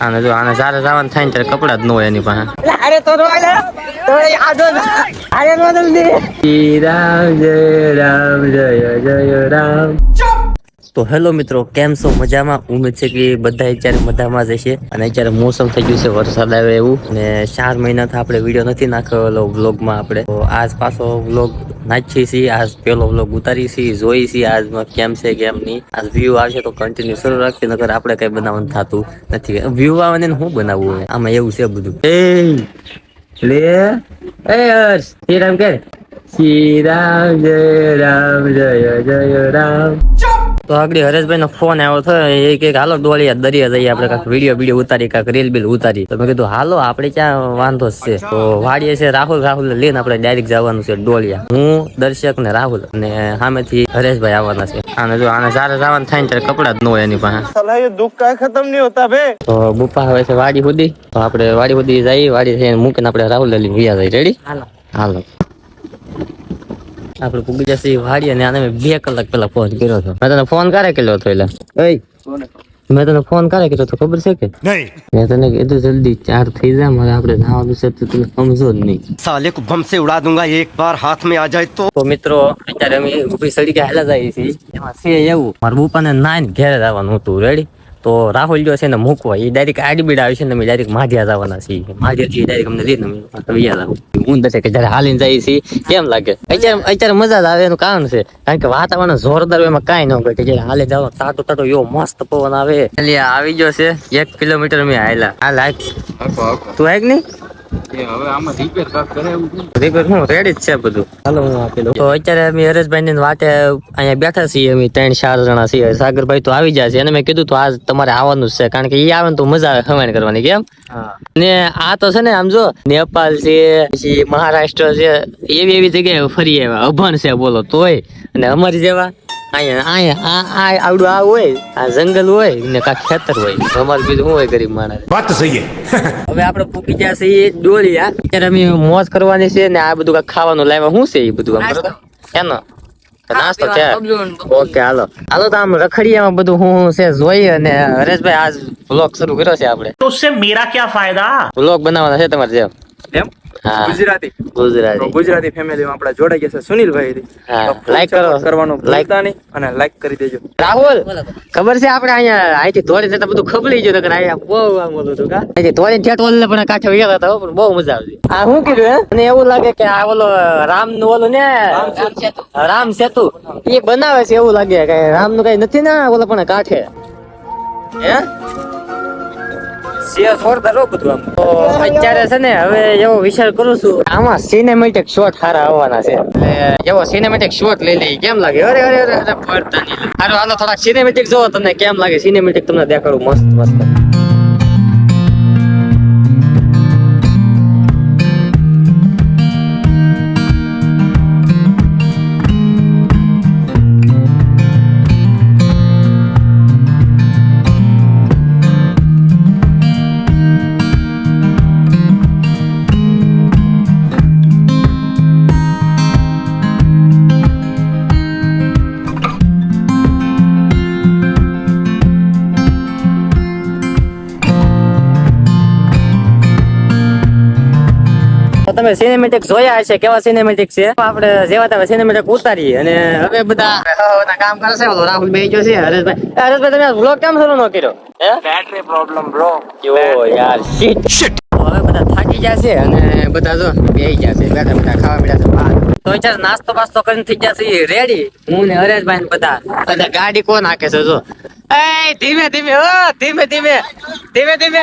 આને જો આને સારા જવાનું થાય ને ત્યારે કપડા જ ન હોય એની પાસે. અરે તો રોય લે. તો આજો અરે નો દે શ્રી રામ જય રામ જય જય રામ. તો હેલો મિત્રો કેમ છો? મજામાં? ઉમેદ છે કે બધા અત્યારે મજામાં જ હશે. અને અત્યારે મોસમ થઈ ગયું છે વરસાદ આવે એવું. અને ચાર મહિનાથી આપણે વીડિયો નથી નાખેલો વ્લોગમાં આપણે. તો આજ પાછો વ્લોગ નાખીએ છીએ આજ પેલો વ્લોગ ઉતારી છીએ જોઈ છીએ આજમાં કેમ છે કેમ નહીં. આજ વ્યૂ આવશે તો કન્ટિન્યુ શરૂ રાખીએ નકર આપણે કઈ બનાવવાનું થતું નથી. વ્યૂ આવે ને શું બનાવવું હોય આમાં એવું છે બધું. એ લે. એ હર્ષ શ્રી રામ કે? શ્રી રામ જય રામ જય જય રામ. તો આગળ હરેશભાઈ નો ફોન આવ્યો થયો એ કે હાલો ડોળી દરિયા જઈએ આપણે કાંક વીડિયો વીડિયો ઉતારી કાંક રીલ બિલ ઉતારી. તો મેં કીધું હાલો આપણે ક્યાં વાંધો છે? તો વાડીએ છે રાહુલ રાહુલ લઈને આપડે ડાયરેક્ટ જવાનું છે ડોળિયા. હું દર્શક ને રાહુલ અને સામેથી હરેશભાઈ આવવાના છે. આને જો આને સારા જવાનું થાય ને ત્યારે કપડા જ ન હોય એની પાસે. દુઃખ કાંઈ ખતમ નહીં હોતા ભે તો બુપા આવે છે વાડી સુધી. તો આપણે વાડી સુધી જઈએ વાડી થઈને મૂકીને આપડે રાહુલ લઈને ગયા જઈએ. રેડી હાલો. હાલો. આપણે પૂગી જશે વાડી અને આને બે કલાક પેલા ફોન કર્યો હતો. મેં તને ફોન કરે કર્યો હતો એટલે. મેં તને ફોન કરે કર્યો તો ખબર છે કે? નહીં. મેં તને કીધું જલ્દી ચાર થઈ જા મારે આપણે જવાનું છે તો તું સમજો જ નહીં. સાલે કો બમ સે ઉડા દુંગા એક વાર હાથ મેં આ જાય તો. તો મિત્રો અત્યારે અમે ઊભી સડી કે હાલા જાય છે એમાં છે એવું. મારા બુપાને નાઈન ઘેર જવાનું હતું રેડી તો રાહુલ જો છે ને મૂકવો એ ડાયરેક્ટ આડી બીડ આવે છે ને અમે ડાયરેક્ટ માઢિયા જવાના છીએ. માઢિયાથી ડાયરેક્ટ અમને લઈને અમે વૈયા જાવ હું દસે કે જ્યારે હાલીને જઈએ છીએ કેમ લાગે? અત્યારે અત્યારે મજા જ આવે એનું કારણ છે કારણ કે વાતાવરણ જોરદાર એમાં કાંઈ ન હોય કે જ્યારે હાલે જાવ તાટો તાટો એવો મસ્ત પવન આવે. એટલે આવી ગયો છે એક કિલોમીટર મેં હાલ્યા. આ લાગ તું આગ નહીં? રિપેર હું રેડી જ છે બધું. હાલો હું આપેલો તો અત્યારે અમે હરેશભાઈ ની વાટે અહીંયા બેઠા છીએ અમે ત્રણ ચાર જણા છીએ. સાગરભાઈ તો આવી જાય છે. અને મેં કીધું તો આજ તમારે આવવાનું જ છે કારણ કે એ આવે ને તો મજા આવે ખવાણ કરવાની કેમ? ને આ તો છે ને આમ જો નેપાલ છે પછી મહારાષ્ટ્ર છે એવી એવી જગ્યાએ ફરી આવ્યા. અભણ છે બોલો તોય. અને અમારી જેવા અહીંયા અહીંયા આ આવડું આ હોય આ જંગલ હોય ને કાંક ખેતર હોય. અમારે બીજું હોય ગરીબ માણસ? વાત સહી હવે આપણે ફૂકી ગયા છીએ ડોલિયા અત્યારે અમે મોજ કરવાની છે ને આ બધું કાંક ખાવાનું લાવ્યા. શું છે એ બધું આમ એનો? નાસ્તો છે. ઓકે હાલો. હાલો તો આમ રખડિયામાં બધું હું છે જોઈએ અને હરેશભાઈ આજ વ્લોગ શરૂ કર્યો છે આપણે. તો મેરા ક્યાં ફાયદા? વ્લોગ બનાવવાના છે તમારે જેમ. એમ? ગુજરાતી. ગુજરાતી. ગુજરાતી ફેમિલીમાં આપણા જોડાઈ ગયા છે. સુનિલભાઈ લાઈક કરો. કરવાનું ભૂલતા નહીં અને લાઈક કરી દેજો. રાહુલ ખબર છે આપણે અહીંયા અહીંથી ધોળી જતા બધું ખબલી ગયું નકર અહીંયા બહુ આમ ઓલું હતું કા? અહીંથી ધોળી ઓલે પણ કાંઠે ગયા હતા પણ બહુ મજા આવતી. આ શું કીધું હે? અને એવું લાગે કે આ ઓલો રામનું ઓલું ને રામ સેતુ. એ બનાવે છે એવું લાગે કે રામનું કઈ નથી ને ઓલો પણ કાંઠે. હે? અત્યારે છે ને હવે એવો વિચાર કરું છું. આમાં સિનેમેટિક શોટ સારા આવવાના છે. એવો સિનેમેટિક શોટ લઈ લઈએ. કેમ લાગે? અરે અરે અરે અરે, પડતા સિનેમેટિક જોવો તમને. કેમ લાગે? સિનેમેટિક તમને દેખાડું. મસ્ત મસ્ત. તમે સિનેમેટિક જોયા હશે કેવા સિનેમેટિક છે? આપણે જેવા તમે સિનેમેટિક ઉતારી અને હવે બધા કામ કરશે ઓલો રાહુલ ભાઈ ગયો છે હરેશભાઈ. હરેશભાઈ તમે વ્લોગ કેમ શરૂ ન કર્યો? હે? બેટરી પ્રોબ્લેમ બ્રો યો યાર શિટ હવે બધા થાકી જશે અને બધા જો બેહી જશે બેઠા બેઠા ખાવા બેઠા છે બહાર તો ચાલ નાસ્તો બાસ્તો કરીને થઈ જશે રેડી હું ને હરેશભાઈ ને બધા. બધા ગાડી કોણ હાકે છે જો? ધીમે ધીમે ઓ ધીમે ધીમે ધીમે ધીમે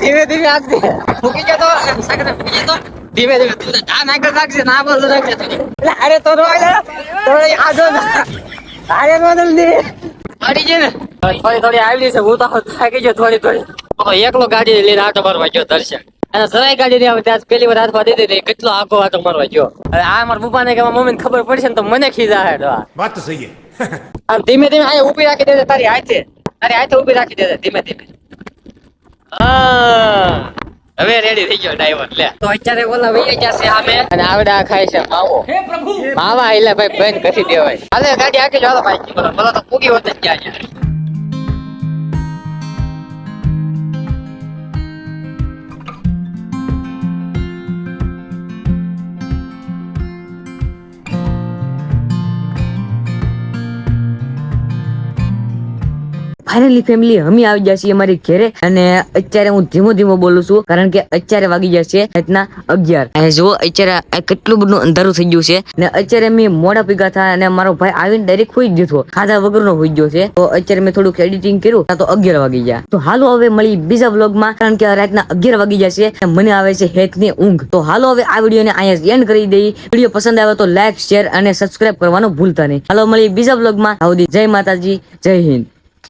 ધીમે ધીમે આપજે ફૂકી જતો સાકરે ફૂકી જતો ધીમે ધીમે તું આ નાખ રાખજે ના બોલ રાખજે અરે તો રો તો આજો અરે બદલ દે પડી જઈને થોડી થોડી આવી છે હું તો થાકી ગયો થોડી થોડી એકલો ગાડી લઈને આટો મારવા ગયો દર્શન અને જરાય ગાડી નહીં આવે ત્યાં પેલી વાર હાથમાં દીધી કેટલો આખો આટો મારવા ગયો આ મારા પપ્પાને કે મમ્મીને ખબર પડશે ને તો મને ખીજા હેડવા વાત સહી આમ ધીમે ધીમે આ ઊભી રાખી દેજે તારી હાથે. તારી હાથે ઊભી રાખી દેજે ધીમે ધીમે. હા. હવે રેડી થઈ ગયો ડ્રાઈવર લે. તો અત્યારે ઓલા વૈયા ગયા છે? સામે અને આવડા ખાય છે માવો. માવા એટલે ભાઈ બંધ કરી દેવાય. હાલે ગાડી આખી ચાલો ભાઈ. બોલો બોલો તો પૂગી હોત જ ગયા ફાઇનલી ફેમિલી અમે આવી જશે અમારી ઘરે. અને અત્યારે હું ધીમો ધીમો બોલું છું, કારણ કે અત્યારે વાગી જશે રાતના અગિયાર. અને જુઓ, અત્યારે કેટલું બધું અંધારું થઈ ગયું છે. ને અત્યારે મેં મોડા ભેગા થયા અને મારો ભાઈ આવીને ડાયરેક્ટ હોઈ ગયો ખાધા વગર નો હોઈ ગયો છે. તો અત્યારે મેં થોડુંક એડિટિંગ કર્યું તો અગિયાર વાગી ગયા. તો હાલો હવે મળી બીજા વ્લોગમાં કારણ કે રાતના અગિયાર વાગી છે મને આવે છે હેતની ઊંઘ. તો હાલો હવે આ વિડીયોને અહીંયા એન્ડ કરી દઈ. વીડિયો પસંદ આવે તો લાઈક શેર અને સબસ્ક્રાઇબ કરવાનું ભૂલતા નહીં. હાલો મળી બીજા વ્લોગમાં આવડી જય માતાજી, જય હિન્દ.